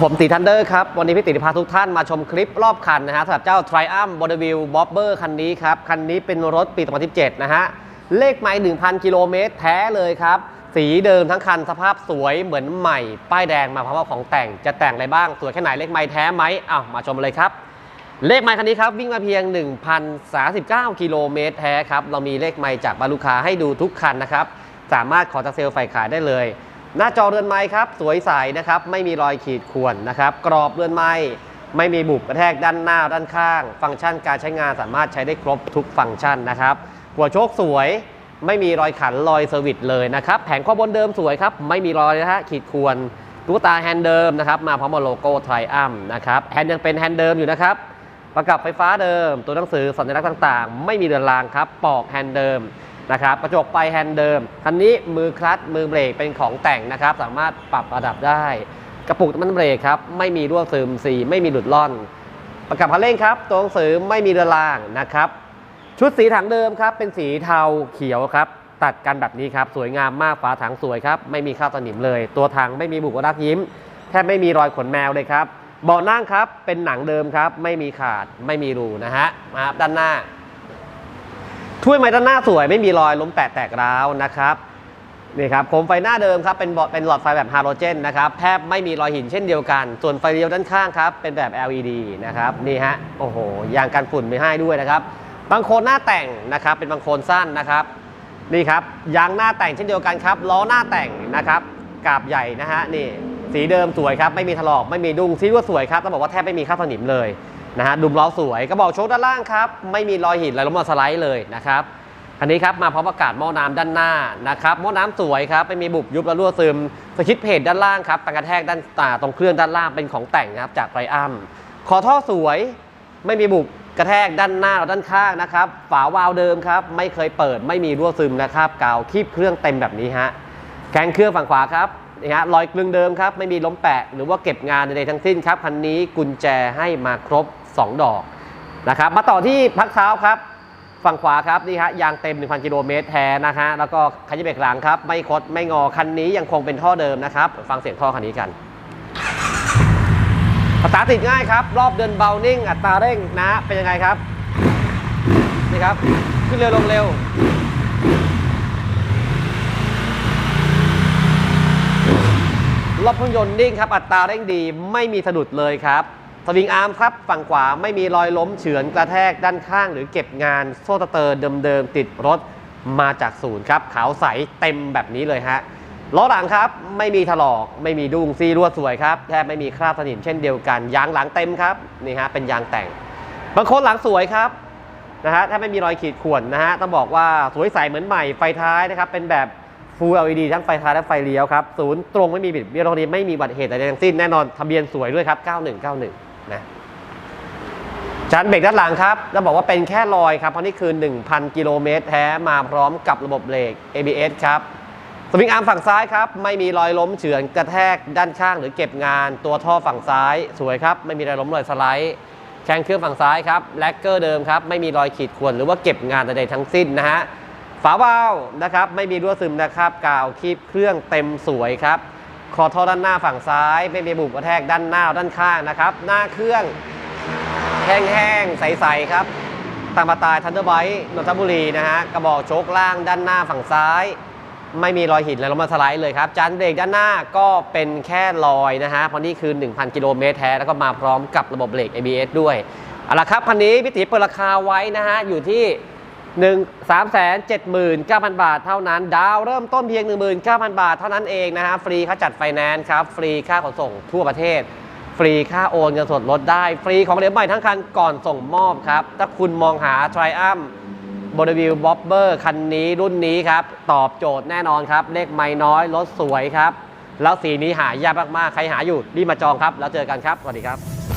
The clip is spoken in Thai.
ผมตีทันเดอร์ครับ วันนี้พี่ติพาทุกท่านมาชมคลิปรอบคันนะฮะสำหรับเจ้า Triumph b o d w i l Bobber คันนี้ครับ คันนี้เป็นรถปี2017 นะฮะ เลขไมล์1,000 กิโลเมตรแท้เลยครับ สีเดิมทั้งคันสภาพสวยเหมือนใหม่ ป้ายแดงมาพร้อมกับของแต่งจะแต่งอะไรบ้าง สวยแค่ไหนเลขไมล์แท้ไหมอ้าวมาชมเลยครับ เลขไมล์คันนี้ครับวิ่งมาเพียง 1,039 กิโลเมตรแท้ครับเรามีเลขไมล์จากบาลูค้าให้ดูทุกคันนะครับสามารถขอจากเซลล์ฝ่ายขายได้เลย หน้าจอเรือนไม้ครับสวยใสนะครับไม่มีรอยขีดข่วนนะครับกรอบเรือนไม้ไม่มีบุบกระแทกด้านหน้าด้านข้าง ฟังก์ชันการใช้งานสามารถใช้ได้ครบทุกฟังก์ชันนะครับหัวโชคสวยไม่มีรอยขันรอยเซอร์วิสเลยนะครับแผงข้อบนเดิมสวยครับไม่มีรอยนะฮะขีดข่วนตุ๊กตาแฮนด์เดิมนะครับมาพร้อมกับโลโก้ไทรอัมนะครับแฮนด์ยังเป็นแฮนด์เดิมอยู่นะครับประกับไฟฟ้าเดิม ตัวหนังสือสัญลักษณ์ต่าง ๆ ไม่มีเรือนรางครับปอกแฮนด์เดิม นะครับกระจกไฟแฮนด์เดิม คันนี้มือคลัตช์มือเบรกเป็นของแต่งนะครับ สามารถปรับระดับได้ กระปุกน้ำมันเบรกครับ ไม่มีรั่วซึมสีไม่มีหลุดล่อน ประกับคันเร่งครับ ตัวหนังสือไม่มีเรือรางนะครับ ชุดสีถังเดิมครับ เป็นสีเทาเขียวครับ ตัดกันแบบนี้ครับ สวยงามมากฝาถังสวยครับ ไม่มีข้าวตะหนิมเลย ตัวถังไม่มีบุกรักยิ้ม แทบไม่มีรอยขนแมวเลยครับเบาะนั่งครับ เป็นหนังเดิมครับ ไม่มีขาด ไม่มีรูนะฮะมาด้านหน้า ถ้วยไม้ด้านหน้าสวยไม่มีรอยล้มแตกแตกร้าวนะครับนี่ครับโคมไฟหน้าเดิมครับเป็นบอเป็นหลอดไฟแบบฮาโลเจนนะครับแทบไม่มีรอยหินเช่นเดียวกัน ส่วนไฟเลี้ยวด้านข้างครับเป็นแบบ LED นะครับนี่ฮะโอ้โหยางกันฝุ่นไม่ให้ด้วยนะครับบางโคนหน้าแต่งนะครับเป็นบางโคนสั้นนะครับนี่ครับยางหน้าแต่งเช่นเดียวกันครับล้อหน้าแต่งนะครับกาบใหญ่นะฮะนี่สีเดิมสวยครับไม่มีถลอกไม่มีดุ้งซีว่าสวยครับต้องบอกว่าแทบไม่มีข้าวสนิมเลย นะฮะดุมล้อสวยกระบอกโชคด้านล่างครับ ไม่มีรอยหินอะไรล้มมาสไลด์เลยนะครับคันนี้ครับมาพร้อมอากาศหม้อน้ำด้านหน้านะครับหม้อน้ำสวยครับไม่มีบุบยุบและรั่วซึมสคิดเพจด้านล่างครับตังกระแทกด้านตาตรงเครื่องด้านล่างเป็นของแต่งนะครับจากไรอัมขอท่อสวยไม่มีบุบกระแทกด้านหน้าและด้านข้างนะครับ ฝาวาล์วเดิมครับไม่เคยเปิดไม่มีรั่วซึมนะครับกาวคีบเครื่องเต็มแบบนี้ฮะแกงเครื่องฝั่งขวาครับนี่ฮะรอยกลึงเดิมครับไม่มีล้มแปะหรือว่าเก็บงานใดๆทั้งสิ้นครับคันนี้กุญแจให้มาครบ 2 ดอกนะครับมาต่อที่พักเท้าครับ ฝั่งขวาครับนี่ฮะยางเต็ม 1,000 กิโลเมตรแท้นะฮะแล้วก็คันยเบรกหลังครับ ไม่คดไม่งอคันนี้ยังคงเป็นท่อเดิมนะครับ ฟังเสียงท่อคันนี้กันสตาร์ติดง่ายครับ รอบเดินเบานิ่ง อัตราเร่งนะฮะเป็นยังไงครับ นี่ครับ ขึ้นเร็วลงเร็ว รอบเครื่องยนต์นิ่งครับ อัตราเร่งดีไม่มีสะดุดเลยครับ สวิงอาร์มครับฝั่งขวาไม่มีรอยล้มเฉือนกระแทกด้านข้าง หรือเก็บงานโซ่ตะเตอร์เดิมๆติดรถมาจากศูนย์ครับขาวใสเต็มแบบนี้เลยฮะล้อหลังครับไม่มีถลอกไม่มีดุ้งซีรั่วสวยครับแทบไม่มีคราบสนิมเช่นเดียวกันยางหลังเต็มครับนี่ฮะเป็นยางแต่งบางคนหลังสวยครับนะฮะถ้าไม่มีรอยขีดข่วนนะฮะต้องบอกว่าสวยใสเหมือนใหม่ไฟท้ายนะครับเป็นแบบ Full LED ทั้งไฟท้ายและไฟเลี้ยวครับศูนย์ตรงไม่มีบิดเบี้ยวตรงนี้ไม่มีบัติเหตุใดๆทั้งสิ้นแน่นอนทะเบียนสวยด้วยครับ 9191 นะจานเบรกด้านหลังครับจะบอกว่าเป็นแค่รอยครับ เพราะนี่คือ 1,000 กิโลเมตรแท้มาพร้อมกับระบบเบรก ABS ครับสวิงอาร์มฝั่งซ้ายครับ ไม่มีรอยล้มเฉือนกระแทกด้านข้างหรือเก็บงาน ตัวท่อฝั่งซ้ายสวยครับ ไม่มีรอยล้มรอยสไลด์แข้งเครื่องฝั่งซ้ายครับแลกเกอร์เดิมครับ ไม่มีรอยขีดข่วนหรือว่าเก็บงานใดๆทั้งสิ้นนะฮะฝาวาล์วนะครับ ไม่มีรั่วซึมนะครับกาวคีบเครื่องเต็มสวยครับ คอท่อด้านหน้าฝั่งซ้าย ไม่มีบุบกระแทกด้านหน้าด้านข้างนะครับ หน้าเครื่องแห้งๆ ใสๆครับตามมาตายทันเดอร์ไบต์นนทบุรีนะฮะกระบอกโชคล่างด้านหน้าฝั่งซ้าย ไม่มีรอยหินและลมมาสไลด์เลยครับ จานเบรกด้านหน้าก็เป็นแค่รอยนะฮะเพราะนี่คือ 1,000 กิโลเมตรแท้ แล้วก็มาพร้อมกับระบบเบรก ABS ด้วยเอาละครับคันนี้พี่ติเปิดราคาไว้นะฮะอยู่ที่ 1 3 7 9 0 0 0 บาทเท่านั้น ดาวเริ่มต้นเพียง 19,000 บาทเท่านั้นเองนะฮะ ฟรีค่าจัดไฟแนนซ์ครับ ฟรีค่าขนส่งทั่วประเทศ ฟรีค่าโอนเงินสดลดได้ ฟรีของเหลวใหม่ทั้งคันก่อนส่งมอบครับ ถ้าคุณมองหา Triumph บริวิวบ๊อบเบอร์คันนี้รุ่นนี้ครับ ตอบโจทย์แน่นอนครับ เลขไม่น้อยรถสวยครับ แล้วสีนี้หายากมากๆ ใครหาอยู่รีบมาจองครับ แล้วเจอกันครับ สวัสดีครับ